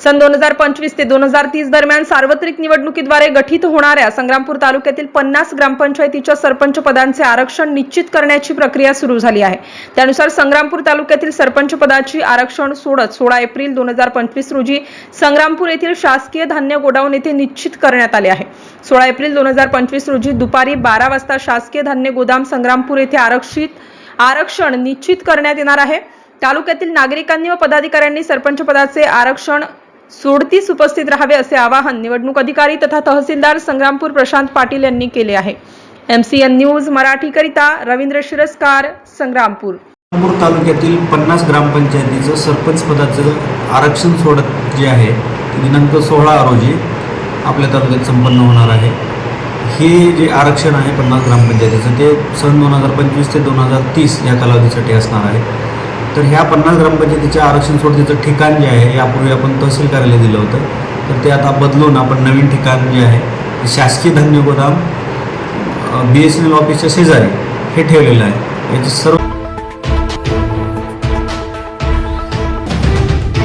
सन दोन हजार पंचवीस ते दोन हजार तीस दरम्यान सार्वत्रिक निवडणुकीद्वारे गठीत होणाऱ्या संग्रामपूर तालुक्यातील पन्नास ग्रामपंचायतीच्या सरपंच पदांचे आरक्षण निश्चित करण्याची प्रक्रिया सुरू झाली आहे. त्यानुसार संग्रामपूर तालुक्यातील सरपंच पदाची आरक्षण सोडत सोळा एप्रिल दोन हजार पंचवीस रोजी संग्रामपूर येथील शासकीय धान्य गोडाऊन येथे निश्चित करण्यात आले आहे. सोळा एप्रिल दोन हजार पंचवीस रोजी दुपारी बारा वाजता शासकीय धान्य गोदाम संग्रामपूर येथे आरक्षित आरक्षण निश्चित करण्यात येणार आहे. तालुक्यातील नागरिकांनी व पदाधिकाऱ्यांनी सरपंच पदाचे आरक्षण सोडतीस उपस्थित राहावे असे आवाहन निवडणूक अधिकारी तथा तहसीलदार संग्रामपूर प्रशांत पाटील यांनी केले आहे. एमसीएन न्यूज मराठीकरिता रवींद्र शिरस्कार संग्रामपूर. संग्रामपूर तालुक्यातील पन्नास ग्रामपंचायतीचं सरपंच पदाचं आरक्षण सोडत जे आहे दिनांक सोळा रोजी आपल्या तालुक्यात संपन्न होणार आहे. हे जे आरक्षण आहे पन्नास ग्रामपंचायतीचं ते सन दोन हजार पंचवीस ते दोन हजार तीस या कालावधीसाठी असणार आहे. तर ह्या पन्नास ग्रामपंचायतीच्या आरक्षण सोडतीचं ठिकाण जे आहे यापूर्वी आपण तहसील कार्यालय दिलं होतं. तर ते आता बदलून आपण नवीन ठिकाण जे आहे शासकीय धान्य गोदाम बी एस एन एल ऑफिसच्या शेजारी हे ठेवलेलं आहे. याची सर्व